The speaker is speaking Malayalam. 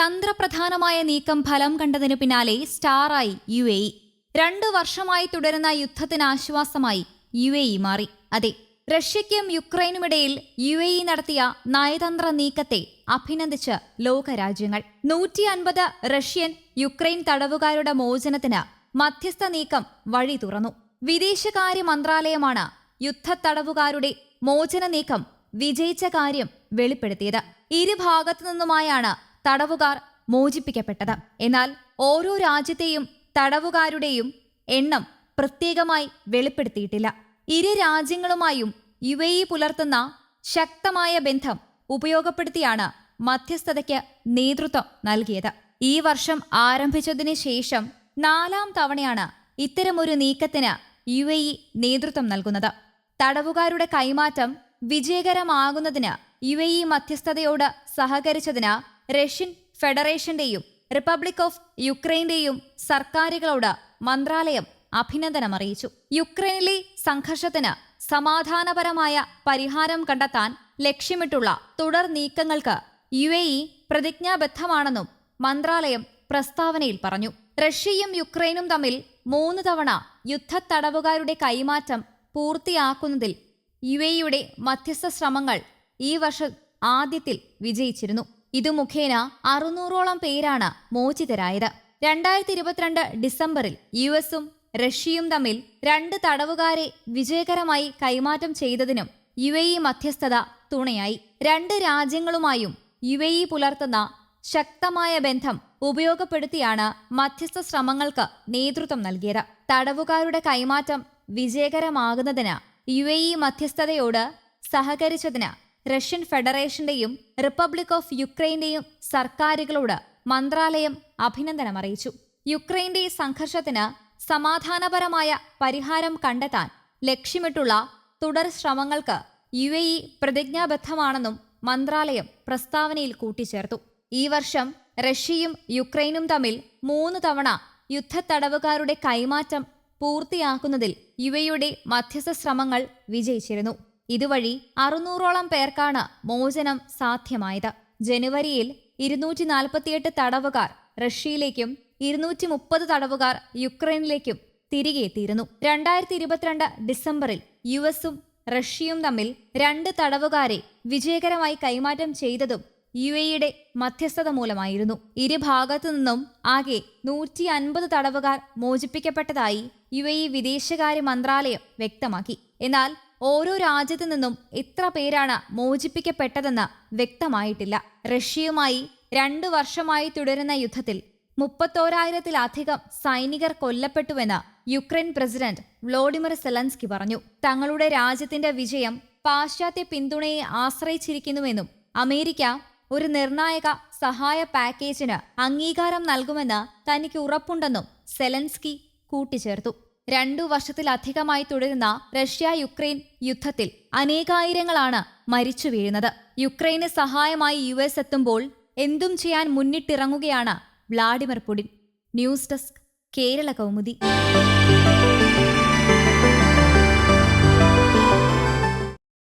തന്ത്രപ്രധാനമായ നീക്കം ഫലം കണ്ടതിനു പിന്നാലെ സ്റ്റാറായി യു എ ഇ. രണ്ടു വർഷമായി തുടരുന്ന യുദ്ധത്തിന് ആശ്വാസമായി യു എ ഇ മാറി. അതെ റഷ്യയ്ക്കും യുക്രൈനുമിടയിൽ യു എ ഇ നടത്തിയ നയതന്ത്ര നീക്കത്തെ അഭിനന്ദിച്ച് ലോകരാജ്യങ്ങൾ. നൂറ്റി അൻപത് റഷ്യൻ യുക്രൈൻ തടവുകാരുടെ മോചനത്തിന് മധ്യസ്ഥ നീക്കം വഴി തുറന്നു. വിദേശകാര്യ മന്ത്രാലയമാണ് യുദ്ധ തടവുകാരുടെ മോചന നീക്കം വിജയിച്ച കാര്യം വെളിപ്പെടുത്തിയത്. ഇരുഭാഗത്തു നിന്നുമായാണ് തടവുകാർ മോചിപ്പിക്കപ്പെട്ടത്. എന്നാൽ ഓരോ രാജ്യത്തെയും തടവുകാരുടെയും എണ്ണം പ്രത്യേകമായി വെളിപ്പെടുത്തിയിട്ടില്ല. ഇരു രാജ്യങ്ങളുമായും യു എ ഇ പുലർത്തുന്ന ശക്തമായ ബന്ധം ഉപയോഗപ്പെടുത്തിയാണ് മധ്യസ്ഥതയ്ക്ക് നേതൃത്വം നൽകിയത്. ഈ വർഷം ആരംഭിച്ചതിന് ശേഷം നാലാം തവണയാണ് ഇത്തരമൊരു നീക്കത്തിന് യു എ ഇ നേതൃത്വം നൽകുന്നത്. തടവുകാരുടെ കൈമാറ്റം വിജയകരമാകുന്നതിന് യു എ ഇ മധ്യസ്ഥതയോട് സഹകരിച്ചതിന് റഷ്യൻ ഫെഡറേഷന്റെയും റിപ്പബ്ലിക് ഓഫ് യുക്രൈന്റെയും സർക്കാരുകളോട് മന്ത്രാലയം അഭിനന്ദനം അറിയിച്ചു. യുക്രൈനിലെ സംഘർഷത്തിന് സമാധാനപരമായ പരിഹാരം കണ്ടെത്താൻ ലക്ഷ്യമിട്ടുള്ള തുടർ നീക്കങ്ങൾക്ക് യു എ ഇ പ്രതിജ്ഞാബദ്ധമാണെന്നും മന്ത്രാലയം പ്രസ്താവനയിൽ പറഞ്ഞു. റഷ്യയും യുക്രൈനും തമ്മിൽ മൂന്ന് തവണ യുദ്ധത്തടവുകാരുടെ കൈമാറ്റം പൂർത്തിയാക്കുന്നതിൽ യു എ യുടെ മധ്യസ്ഥ ശ്രമങ്ങൾ ഈ വർഷം ആദ്യത്തിൽ വിജയിച്ചിരുന്നു. ഇതു മുഖേന അറുന്നൂറോളം പേരാണ് മോചിതരായത്. രണ്ടായിരത്തി ഇരുപത്തിരണ്ട് ഡിസംബറിൽ യു എസും റഷ്യയും തമ്മിൽ രണ്ട് തടവുകാരെ വിജയകരമായി കൈമാറ്റം ചെയ്തതിനും യു എ ഇ മധ്യസ്ഥത തുണയായി. രണ്ട് രാജ്യങ്ങളുമായും യു എ ഇ പുലർത്തുന്ന ശക്തമായ ബന്ധം ഉപയോഗപ്പെടുത്തിയാണ് മധ്യസ്ഥ ശ്രമങ്ങൾക്ക് നേതൃത്വം നൽകിയത്. തടവുകാരുടെ കൈമാറ്റം വിജയകരമാകുന്നതിന് യു എ ഇ മധ്യസ്ഥതയോട് സഹകരിച്ചതിന് റഷ്യൻ ഫെഡറേഷന്റെയും റിപ്പബ്ലിക് ഓഫ് യുക്രൈന്റെയും സർക്കാരുകളോട് മന്ത്രാലയം അഭിനന്ദനം അറിയിച്ചു. യുക്രൈന്റെ സംഘർഷത്തിന് സമാധാനപരമായ പരിഹാരം കണ്ടെത്താൻ ലക്ഷ്യമിട്ടുള്ള തുടർ ശ്രമങ്ങൾക്ക് യു എ ഇ പ്രതിജ്ഞാബദ്ധമാണെന്നും മന്ത്രാലയം പ്രസ്താവനയിൽ കൂട്ടിച്ചേർത്തു. ഈ വർഷം റഷ്യയും യുക്രൈനും തമ്മിൽ മൂന്ന് തവണ യുദ്ധത്തടവുകാരുടെ കൈമാറ്റം പൂർത്തിയാക്കുന്നതിൽ യു എയുടെ മധ്യസ്ഥ ശ്രമങ്ങൾ വിജയിച്ചിരുന്നു. ഇതുവഴി അറുന്നൂറോളം പേർക്കാണ് മോചനം സാധ്യമായത്. ജനുവരിയിൽ ഇരുന്നൂറ്റി നാൽപ്പത്തിയെട്ട് തടവുകാർ റഷ്യയിലേക്കും ഇരുന്നൂറ്റി മുപ്പത് തടവുകാർ യുക്രൈനിലേക്കും തിരികെ എത്തിയിരുന്നു. രണ്ടായിരത്തി ഇരുപത്തിരണ്ട് ഡിസംബറിൽ യു എസും റഷ്യയും തമ്മിൽ രണ്ട് തടവുകാരെ വിജയകരമായി കൈമാറ്റം ചെയ്തതും യു എയുടെ മധ്യസ്ഥത മൂലമായിരുന്നു. ഇരുഭാഗത്തു നിന്നും ആകെ നൂറ്റി അൻപത് തടവുകാർ മോചിപ്പിക്കപ്പെട്ടതായി യു എ വിദേശകാര്യ മന്ത്രാലയം വ്യക്തമാക്കി. എന്നാൽ ഓരോ രാജ്യത്തു നിന്നും എത്ര പേരാണ് മോചിപ്പിക്കപ്പെട്ടതെന്ന് വ്യക്തമായിട്ടില്ല. റഷ്യയുമായി രണ്ടു വർഷമായി തുടരുന്ന യുദ്ധത്തിൽ മുപ്പത്തോരായിരത്തിലധികം സൈനികർ കൊല്ലപ്പെട്ടുവെന്ന് യുക്രൈൻ പ്രസിഡന്റ് വ്ളോഡിമിർ സെലൻസ്കി പറഞ്ഞു. തങ്ങളുടെ രാജ്യത്തിന്റെ വിജയം പാശ്ചാത്യ പിന്തുണയെ ആശ്രയിച്ചിരിക്കുന്നുവെന്നും അമേരിക്ക ഒരു നിർണായക സഹായ പാക്കേജിന് അംഗീകാരം നൽകുമെന്ന് തനിക്ക് ഉറപ്പുണ്ടെന്നും സെലൻസ്കി കൂട്ടിച്ചേർത്തു. രണ്ടു വർഷത്തിലധികമായി തുടരുന്ന റഷ്യ യുക്രൈൻ യുദ്ധത്തിൽ അനേകായിരങ്ങളാണ് മരിച്ചു വീഴുന്നത്. യുക്രൈന് സഹായമായി യു എസ് എത്തുമ്പോൾ എന്തും ചെയ്യാൻ മുന്നിട്ടിറങ്ങുകയാണ് Vladimir Putin. News desk Kerala Kaumudi.